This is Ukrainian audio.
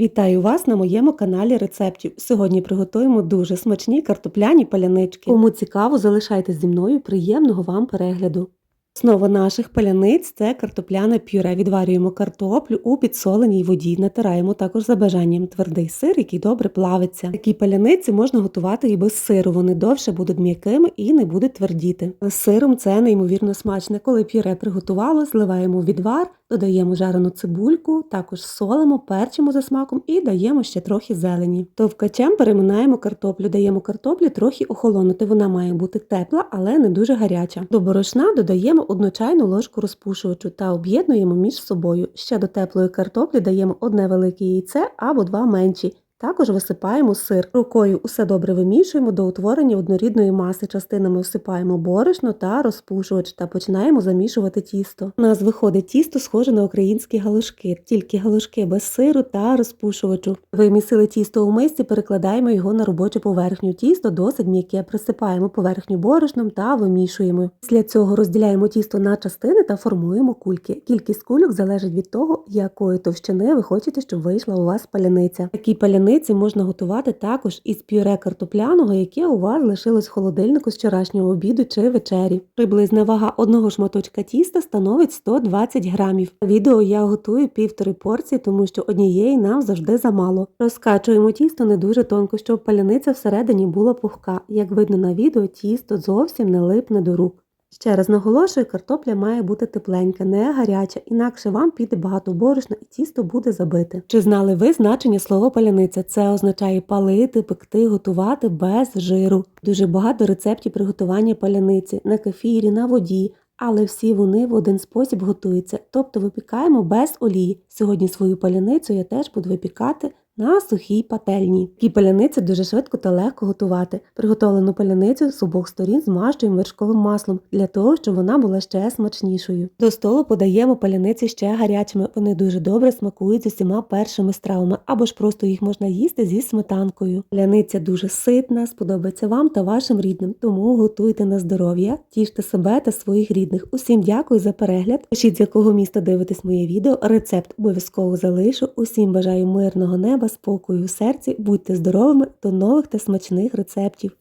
Вітаю вас на моєму каналі рецептів. Сьогодні приготуємо дуже смачні картопляні палянички. Кому цікаво, залишайтесь зі мною. Приємного вам перегляду. Основа наших паляниць це картопляне пюре. Відварюємо картоплю у підсоленій воді. Натираємо також за бажанням твердий сир, який добре плавиться. Такі паляниці можна готувати і без сиру. Вони довше будуть м'якими і не будуть твердіти. Сиром це неймовірно смачне. Коли пюре приготувало, зливаємо відвар, додаємо жарену цибульку, також солимо, перчимо за смаком і даємо ще трохи зелені. Товкачем переминаємо картоплю, даємо картоплі трохи охолонути. Вона має бути тепла, але не дуже гаряча. До борошна додаємо одну чайну ложку розпушувачу та об'єднуємо між собою. Ще до теплої картоплі даємо одне велике яйце або два менші. Також висипаємо сир. Рукою усе добре вимішуємо до утворення однорідної маси. Частинами всипаємо борошно та розпушувач та починаємо замішувати тісто. У нас виходить тісто схоже на українські галушки, тільки галушки без сиру та розпушувачу. Вимісили тісто у мисці, перекладаємо його на робочу поверхню. Тісто досить м'яке, присипаємо поверхню борошном та вимішуємо. Після цього розділяємо тісто на частини та формуємо кульки. Кількість кульок залежить від того, якої товщини ви хочете, щоб вийшла у вас паляниця. Такі паляниці можна готувати також із пюре картопляного, яке у вас лишилось в холодильнику з вчорашнього обіду чи вечері. Приблизна вага одного шматочка тіста становить 120 грамів. Відео я готую півтори порції, тому що однієї нам завжди замало. Розкачуємо тісто не дуже тонко, щоб паляниця всередині була пухка. Як видно на відео, тісто зовсім не липне до рук. Ще раз наголошую, картопля має бути тепленька, не гаряча, інакше вам піде багато борошна і тісто буде забите. Чи знали ви значення слова паляниця? Це означає палити, пекти, готувати без жиру. Дуже багато рецептів приготування паляниці на кефірі, на воді. Але всі вони в один спосіб готуються, тобто випікаємо без олії. Сьогодні свою паляницю я теж буду випікати на сухій пательні. Такі паляниці дуже швидко та легко готувати. Приготовлену паляницю з обох сторін змащуємо вершковим маслом для того, щоб вона була ще смачнішою. До столу подаємо паляниці ще гарячими. Вони дуже добре смакують з усіма першими стравами, або ж просто їх можна їсти зі сметанкою. Паляниця дуже ситна, сподобається вам та вашим рідним, тому готуйте на здоров'я, тіште себе та своїх рідних. Усім дякую за перегляд. Пишіть, з якого міста дивитесь моє відео. Рецепт обов'язково залишу. Усім бажаю мирного неба, спокою в серці. Будьте здоровими, до нових та смачних рецептів.